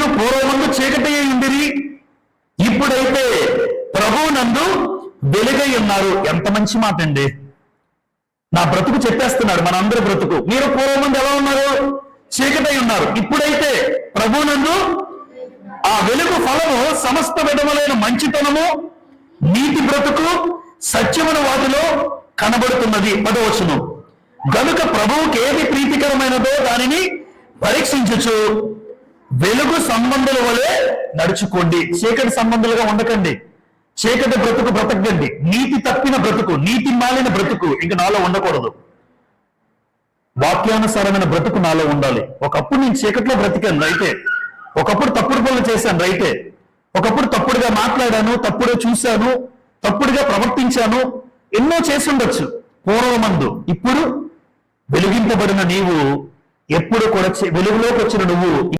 మీరు పూర్వముందు చీకటి ఉండిరి. ఇప్పుడైతే ప్రభు నందు వెలుగై ఉన్నారు. ఎంత మంచి మాట అండి నా బ్రతుకు చెప్పేస్తున్నాడు మన అందరి బ్రతుకు. మీరు పూర్వముందు ఎలా ఉన్నారు? చీకటై ఉన్నారు. ఇప్పుడైతే ప్రభునందు ఆ వెలుగు ఫలము సమస్త విధములైన మంచితనము నీతి బ్రతుకు సత్యమున వాటిలో కనబడుతున్నది. పదవచనం గనుక ప్రభువుకి ఏది ప్రీతికరమైనదో దానిని పరీక్షించచ్చు వెలుగు సంబంధుల వలె నడుచుకోండి. చీకటి సంబంధులుగా ఉండకండి. చీకటి బ్రతుకు బ్రతకండి. నీతి తప్పిన బ్రతుకు నీతి మాలిన బ్రతుకు ఇంక నాలో ఉండకూడదు. వాక్యానుసారమైన బ్రతుకు నాలో ఉండాలి. ఒకప్పుడు నేను చీకట్లో బ్రతికాను రైతే. ఒకప్పుడు తప్పుడు పనులు చేశాను రైతే. ఒకప్పుడు తప్పుడుగా మాట్లాడాను తప్పుడే చూశాను తప్పుడుగా ప్రవర్తించాను ఎన్నో చేసుండొచ్చు పూర్వమందు. ఇప్పుడు వెలిగింపబడిన నీవు ఎప్పుడు కూడా వెలుగులోకి వచ్చిన నువ్వు